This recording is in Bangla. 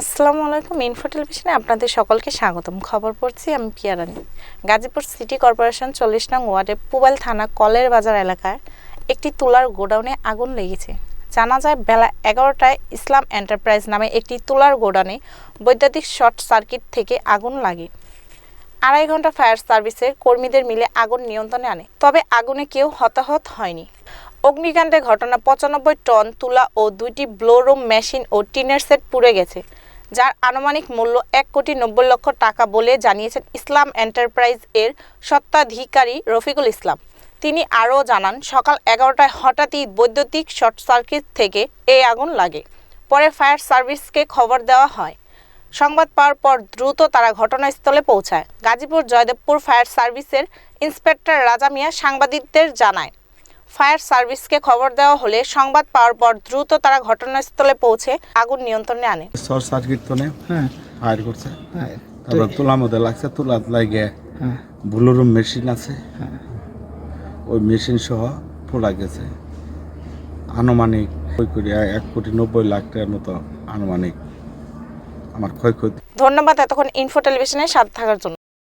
আসসালামু আলাইকুম ইনফো টেলিভিশনে আপনাদের সকলকে স্বাগতম। খবর পড়ছি আমি পিয়ারানি গাজীপুর সিটি কর্পোরেশন চল্লিশ নং ওয়ার্ডে পুবাল থানা কলের বাজার এলাকায় একটি তুলার গোডাউনে আগুন লেগেছে। জানা যায়, বেলা এগারোটায় ইসলাম এন্টারপ্রাইজ নামে একটি তুলার গোডাউনে বৈদ্যুতিক শর্ট সার্কিট থেকে আগুন লাগে। আড়াই ঘণ্টা ফায়ার সার্ভিসের কর্মীদের মিলে আগুন নিয়ন্ত্রণে আনে, তবে আগুনে কেউ হতাহত হয়নি। অগ্নিকাণ্ডের ঘটনা পঁচানব্বই টন তুলা ও দুইটি ব্লোরুম মেশিন ও টিনের সেট পুড়ে গেছে। যার আনুমানিক মূল্য এক কোটি নব্বই লক্ষ টাকা বলে জানিয়েছেন ইসলাম এন্টারপ্রাইজ এর স্বত্বাধিকারী রফিকুল ইসলাম। তিনি আরও জানান, সকাল এগারোটায় হঠাৎই বৈদ্যুতিক শর্ট সার্কিট থেকে এই আগুন লাগে, পরে ফায়ার সার্ভিসকে খবর দেওয়া হয়। সংবাদ পাওয়ার পর দ্রুত তারা ঘটনাস্থলে পৌঁছায়। গাজীপুর জয়দেবপুর ফায়ার সার্ভিসের ইন্সপেক্টর রাজা মিয়া সাংবাদিকদের জানায় ফায়ার সার্ভিসকে খবর দেওয়া হলে সংবাদ পাওয়ার পর দ্রুত তারা ঘটনাস্থলে পৌঁছে আগুন নিয়ন্ত্রণে আনে। শর্ট সার্কিট তো নেই। হ্যাঁ। ফায়ার করছে। হ্যাঁ। তারপর তুলা মধ্যে লাগছে তুলা লাগে। হ্যাঁ। বুলোরুম মেশিন আছে। হ্যাঁ। ওই মেশিন সহ পোড়া গেছে। আনুমানিক ওই করি এক কোটি নব্বই লাখ টাকার মতো আনুমানিক। আমার ক্ষয়ক্ষতি। ধন্যবাদ এতক্ষণ ইনফো টেলিভিশনের সাথে থাকার জন্য।